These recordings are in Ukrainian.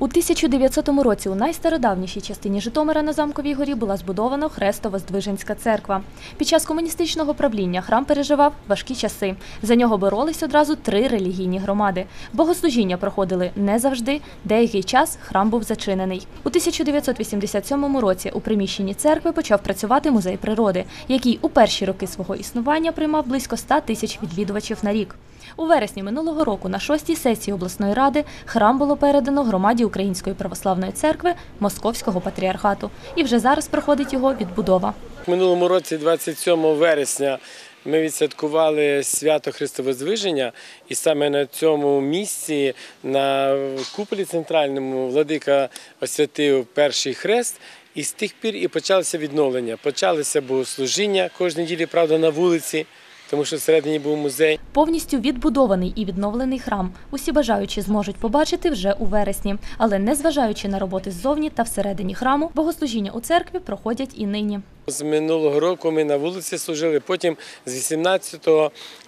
У 1900 році у найстародавнішій частині Житомира на Замковій горі була збудована Хрестово-Здвиженська церква. Під час комуністичного правління храм переживав важкі часи. За нього боролись одразу три релігійні громади. Богослужіння проходили не завжди. Деякий час храм був зачинений. У 1987 році у приміщенні церкви почав працювати музей природи, який у перші роки свого існування приймав близько 100 тисяч відвідувачів на рік. У вересні минулого року на шостій сесії обласної ради храм було передано громаді Української православної церкви Московського патріархату. І вже зараз проходить його відбудова. Минулому році, 27 вересня, ми відсвяткували свято Христовозвиження, і саме на цьому місці, на куполі центральному, владика освятив перший хрест. І з тих пір і почалося відновлення. Почалися богослужіння кожної неділі, правда, на вулиці, тому що всередині був музей. Повністю відбудований і відновлений храм. Усі бажаючі зможуть побачити вже у вересні. Але незважаючи на роботи ззовні та всередині храму, богослужіння у церкві проходять і нині. З минулого року ми на вулиці служили. Потім з 18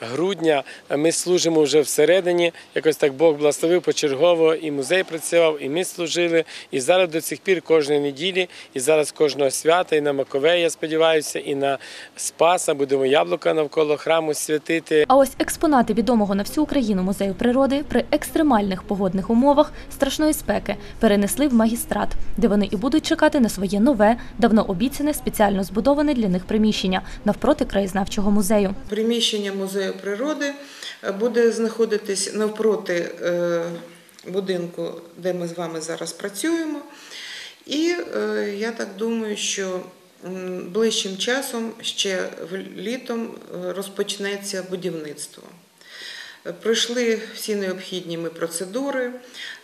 грудня ми служимо вже всередині. Якось так Бог благословив почергово, і музей працював, і ми служили. І зараз до цих пір кожної неділі, і зараз кожного свята, і на Маковея, я сподіваюся, і на Спаса будемо яблука навколо храму святити. А ось експонати відомого на всю Україну музею природи при екстремальних погодних умовах страшної спеки перенесли в магістрат, де вони і будуть чекати на своє нове, давно обіцяне спеціально збудоване для них приміщення навпроти краєзнавчого музею. Приміщення музею природи е, буде знаходитись навпроти е, будинку, де ми з вами зараз працюємо. І е, я так думаю, що ближчим часом, ще літом, розпочнеться будівництво. Пройшли всі необхідні ми процедури,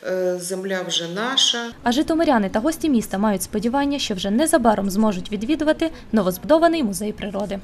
е, земля вже наша. А житомиряни та гості міста мають сподівання, що вже незабаром зможуть відвідувати новозбудований музей природи.